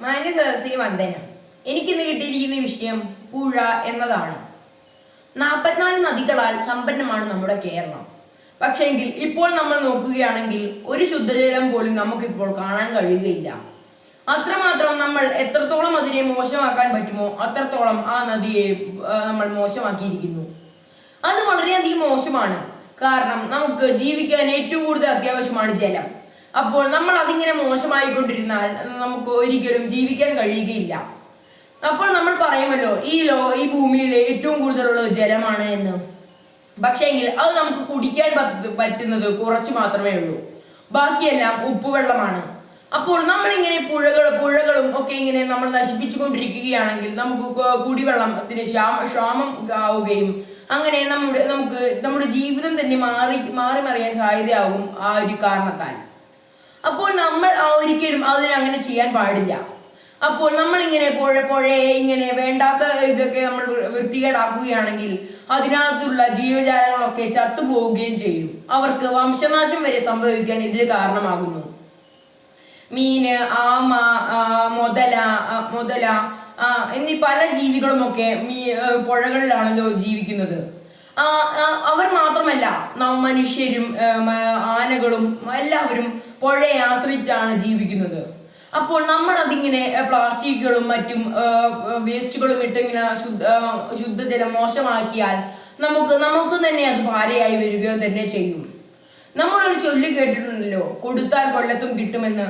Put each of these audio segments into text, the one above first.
മാന്യ സദസ്സിന് വന്ദനം. എനിക്കിന്ന് കിട്ടിയിരിക്കുന്ന വിഷയം പുഴ എന്നതാണ്. നാൽപ്പത്തിനാല് നദികളാൽ സമ്പന്നമാണ് നമ്മുടെ കേരളം. പക്ഷേങ്കിൽ ഇപ്പോൾ നമ്മൾ നോക്കുകയാണെങ്കിൽ ഒരു ശുദ്ധജലം പോലും നമുക്കിപ്പോൾ കാണാൻ കഴിയുകയില്ല. അത്രമാത്രം നമ്മൾ എത്രത്തോളം അതിനെ മോശമാക്കാൻ പറ്റുമോ അത്രത്തോളം ആ നദിയെ നമ്മൾ മോശമാക്കിയിരിക്കുന്നു. അത് വളരെയധികം മോശമാണ്. കാരണം നമുക്ക് ജീവിക്കാൻ ഏറ്റവും കൂടുതൽ അത്യാവശ്യമാണ് ജലം. അപ്പോൾ നമ്മൾ അതിങ്ങനെ മോശമായിക്കൊണ്ടിരുന്നാൽ നമുക്ക് ഒരിക്കലും ജീവിക്കാൻ കഴിയുകയില്ല. അപ്പോൾ നമ്മൾ പറയുമല്ലോ ഈ ലോ ഈ ഭൂമിയിൽ ഏറ്റവും കൂടുതലുള്ളത് ജലമാണ് എന്ന്. പക്ഷേങ്കിൽ അത് നമുക്ക് കുടിക്കാൻ പറ്റുന്നത് കുറച്ച് മാത്രമേ ഉള്ളൂ. ബാക്കിയെല്ലാം ഉപ്പുവെള്ളമാണ്. അപ്പോൾ നമ്മളിങ്ങനെ പുഴകൾ പുഴകളും ഒക്കെ ഇങ്ങനെ നമ്മൾ നശിപ്പിച്ചുകൊണ്ടിരിക്കുകയാണെങ്കിൽ നമുക്ക് കുടിവെള്ളം കുടിവെള്ളത്തിന് ക്ഷാമ ക്ഷാമം ആവുകയും അങ്ങനെ നമ്മുടെ നമുക്ക് നമ്മുടെ ജീവിതം തന്നെ മാറി മാറി മറിയാൻ സാധ്യതയാകും ആ ഒരു കാരണത്താൽ. അപ്പോൾ നമ്മൾ ആ ഒരിക്കലും അതിനെ അങ്ങനെ ചെയ്യാൻ പാടില്ല. അപ്പോൾ നമ്മൾ ഇങ്ങനെ പുഴ പുഴയെ ഇങ്ങനെ വേണ്ടാത്ത ഇതൊക്കെ നമ്മൾ വൃത്തികേടാക്കുകയാണെങ്കിൽ അതിനകത്തുള്ള ജീവജാലങ്ങളൊക്കെ ചത്തുപോവുകയും ചെയ്യും. അവർക്ക് വംശനാശം വരെ സംഭവിക്കാൻ ഇതിന് കാരണമാകുന്നു. മീന് ആമ മുതല മുതല എന്നീ പല ജീവികളുമൊക്കെ മീ പുഴകളിലാണല്ലോ ജീവിക്കുന്നത്. അവർ മാത്രമല്ല മനുഷ്യരും ആനകളും എല്ലാവരും പുഴയെ ആശ്രയിച്ചാണ് ജീവിക്കുന്നത്. അപ്പോൾ നമ്മൾ അതിങ്ങനെ പ്ലാസ്റ്റിക്കുകളും മറ്റും വേസ്റ്റുകളും ഇട്ടിങ്ങനെ ശുദ്ധ ശുദ്ധജലം മോശമാക്കിയാൽ നമുക്ക് നമുക്ക് തന്നെ അത് ഭാരയായി വരികയോ തന്നെ ചെയ്യും. നമ്മളൊരു ചൊല്ലി കേട്ടിട്ടുണ്ടല്ലോ കൊടുത്താൽ കൊല്ലത്തും കിട്ടുമെന്ന്.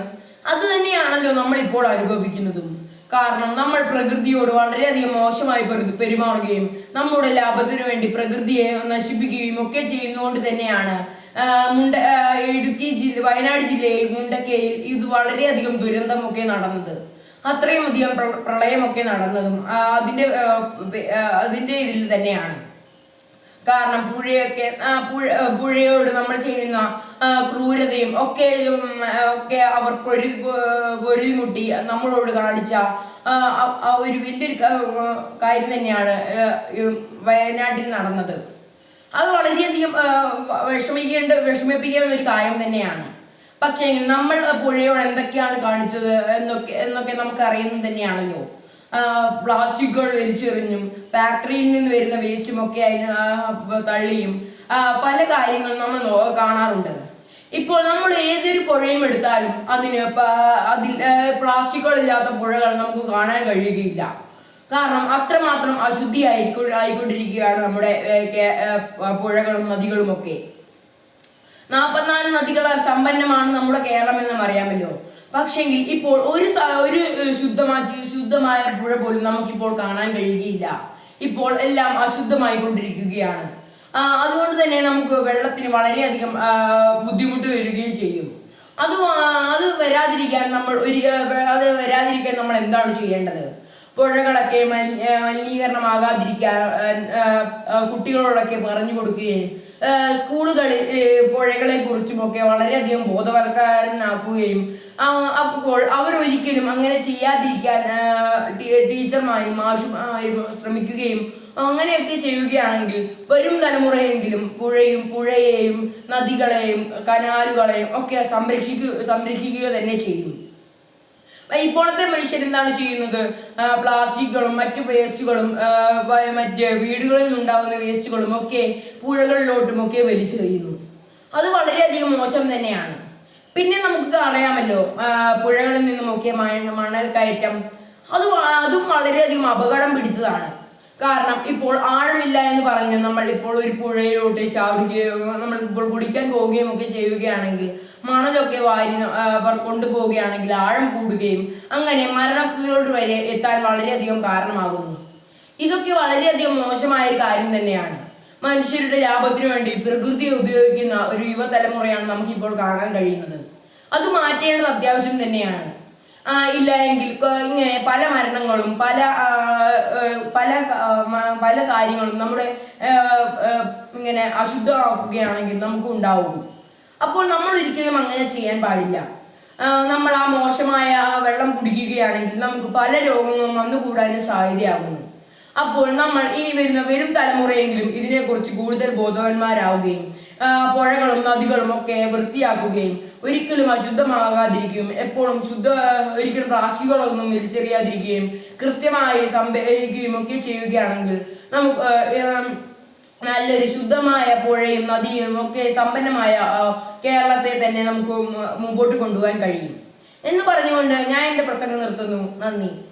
അത് തന്നെയാണല്ലോ നമ്മൾ ഇപ്പോൾ അനുഭവിക്കുന്നതും. കാരണം നമ്മൾ പ്രകൃതിയോട് വളരെയധികം മോശമായി പെരുമാറുകയും നമ്മുടെ ലാഭത്തിനു വേണ്ടി പ്രകൃതിയെ നശിപ്പിക്കുകയും ഒക്കെ ചെയ്യുന്നതുകൊണ്ട് തന്നെയാണ്. മുണ്ട ഇടുക്കി ജില്ല വയനാട് ജില്ലയിൽ മുണ്ടക്കയിൽ ഇത് വളരെയധികം ദുരന്തമൊക്കെ നടന്നത്. അത്രയും അധികം പ്ര- പ്രളയമൊക്കെ നടന്നതും അതിന്റെ അതിന്റെ ഇതിൽ തന്നെയാണ്. കാരണം പുഴയൊക്കെ പുഴ പുഴയോട് നമ്മൾ ചെയ്യുന്ന ക്രൂരതയും ഒക്കെ ഒക്കെ അവർ പൊരു പൊരുതിമുട്ടി നമ്മളോട് കാണിച്ച ഒരു വലിയൊരു കാര്യം തന്നെയാണ് വയനാട്ടിൽ നടന്നത്. അത് വളരെയധികം വിഷമിക്കേണ്ട വിഷമിപ്പിക്കേണ്ട ഒരു കാര്യം തന്നെയാണ്. പക്ഷേ നമ്മൾ പുഴയോട് എന്തൊക്കെയാണ് കാണിച്ചത് എന്നൊക്കെ എന്നൊക്കെ നമുക്ക് അറിയുന്നത് തന്നെയാണല്ലോ. പ്ലാസ്റ്റിക്കുകൾ വലിച്ചെറിഞ്ഞും ഫാക്ടറിയിൽ നിന്ന് വരുന്ന വേസ്റ്റും ഒക്കെ അതിന് തള്ളിയും പല കാര്യങ്ങളും നമ്മൾ കാണാറുണ്ട്. ഇപ്പോൾ നമ്മൾ ഏതൊരു പുഴയും എടുത്താലും അതിന് അതിൽ പ്ലാസ്റ്റിക്കുകളില്ലാത്ത പുഴകൾ നമുക്ക് കാണാൻ കഴിയുകയില്ല. കാരണം അത്രമാത്രം അശുദ്ധി ആയിക്കൊ ആയിക്കൊണ്ടിരിക്കുകയാണ് നമ്മുടെ പുഴകളും നദികളും ഒക്കെ. നാൽപ്പത്തിനാല് നദികളാൽ സമ്പന്നമാണ് നമ്മുടെ കേരളം എന്ന് അറിയാമല്ലോ പക്ഷെങ്കിൽ ഇപ്പോൾ ഒരു ഒരു ശുദ്ധമായ ശുദ്ധമായ പുഴ പോലും നമുക്കിപ്പോൾ കാണാൻ കഴിയുകയില്ല. ഇപ്പോൾ എല്ലാം അശുദ്ധമായി കൊണ്ടിരിക്കുകയാണ്. അതുകൊണ്ട് തന്നെ നമുക്ക് വെള്ളത്തിന് വളരെയധികം ബുദ്ധിമുട്ട് വരികയും ചെയ്യും. അത് അത് വരാതിരിക്കാൻ നമ്മൾ ഒരു അത് വരാതിരിക്കാൻ നമ്മൾ എന്താണ് ചെയ്യേണ്ടത്? പുഴകളൊക്കെ മലിനീകരണമാകാതിരിക്കാൻ കുട്ടികളോടൊക്കെ പറഞ്ഞു കൊടുക്കുകയും സ്കൂളുകളിൽ പുഴകളെ കുറിച്ചുമൊക്കെ വളരെയധികം ബോധവൽക്കരണമാക്കുകയും ആ, അപ്പോൾ അവരൊരിക്കലും അങ്ങനെ ചെയ്യാതിരിക്കാൻ ടീച്ചർമാരും മാഷുമാരും ശ്രമിക്കുകയും അങ്ങനെയൊക്കെ ചെയ്യുകയാണെങ്കിൽ വരും തലമുറയെങ്കിലും പുഴയും പുഴയെയും നദികളെയും കനാലുകളെയും ഒക്കെ സംരക്ഷിക്കുക സംരക്ഷിക്കുക തന്നെ ചെയ്യും. ഇപ്പോഴത്തെ മനുഷ്യർ എന്താണ് ചെയ്യുന്നത്? പ്ലാസ്റ്റിക്കുകളും മറ്റു വേസ്റ്റുകളും മറ്റ് വീടുകളിൽ നിന്നുണ്ടാകുന്ന വേസ്റ്റുകളും ഒക്കെ പുഴകളിലോട്ടും ഒക്കെ വലിച്ചെറിയുന്നു. അത് വളരെയധികം മോശം തന്നെയാണ്. പിന്നെ നമുക്ക് അറിയാമല്ലോ പുഴകളിൽ നിന്നുമൊക്കെ മണൽ കയറ്റം. അത് അതും വളരെയധികം അപകടം പിടിച്ചതാണ്. കാരണം ഇപ്പോൾ ആഴമില്ല എന്ന് പറഞ്ഞ് നമ്മൾ ഇപ്പോൾ ഒരു പുഴയിലോട്ട് ചാടുകയോ നമ്മൾ ഇപ്പോൾ കുടിക്കാൻ പോവുകയും ഒക്കെ ചെയ്യുകയാണെങ്കിൽ മണലൊക്കെ വാരി കൊണ്ടുപോവുകയാണെങ്കിൽ ആഴം കൂടുകയും അങ്ങനെ മരണത്തിലോട്ട് വരെ എത്താൻ വളരെയധികം കാരണമാകുന്നു. ഇതൊക്കെ വളരെയധികം മോശമായ ഒരു കാര്യം തന്നെയാണ്. മനുഷ്യരുടെ ലാഭത്തിനു വേണ്ടി പ്രകൃതിയെ ഉപയോഗിക്കുന്ന ഒരു യുവതലമുറയാണ് നമുക്കിപ്പോൾ കാണാൻ കഴിയുന്നത്. അത് മാറ്റേണ്ടത് അത്യാവശ്യം തന്നെയാണ്. ഇല്ല എങ്കിൽ ഇങ്ങനെ പല മരണങ്ങളും പല പല പല കാര്യങ്ങളും നമ്മുടെ ഇങ്ങനെ അശുദ്ധമാക്കുകയാണെങ്കിൽ നമുക്ക് ഉണ്ടാവും അപ്പോൾ നമ്മൾ ഒരിക്കലും അങ്ങനെ ചെയ്യാൻ പാടില്ല. നമ്മൾ ആ മോശമായ വെള്ളം കുടിക്കുകയാണെങ്കിൽ നമുക്ക് പല രോഗങ്ങളും വന്നുകൂടാനും സാധ്യതയാകുന്നു. അപ്പോൾ നമ്മൾ ഇനി വരുന്ന വരും തലമുറയെങ്കിലും ഇതിനെക്കുറിച്ച് കൂടുതൽ ബോധവാന്മാരാവുകയും പുഴകളും നദികളും ഒക്കെ വൃത്തിയാക്കുകയും ഒരിക്കലും അശുദ്ധമാകാതിരിക്കുകയും എപ്പോഴും ശുദ്ധ ഒരിക്കലും പ്ലാസ്റ്റിക്കുകളൊന്നും വലിച്ചെറിയാതിരിക്കുകയും കൃത്യമായി സംഭരിക്കുകയും ഒക്കെ ചെയ്യുകയാണെങ്കിൽ നമുക്ക് നല്ലൊരു ശുദ്ധമായ പുഴയും നദിയും ഒക്കെ സമ്പന്നമായ കേരളത്തെ തന്നെ നമുക്ക് മുമ്പോട്ട് കൊണ്ടുപോകാൻ കഴിയും. എന്ന് പറഞ്ഞുകൊണ്ട് ഞാൻ എന്റെ പ്രസംഗം നിർത്തുന്നു. നന്ദി.